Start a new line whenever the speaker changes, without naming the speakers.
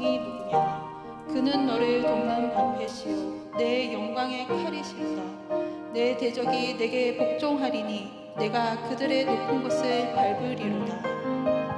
종이 누구냐 그는 너를 돕는 방패시요 내 영광의 칼이시다 내 대적이 내게 복종하리니 내가 그들의 높은 곳을 밟으리로다.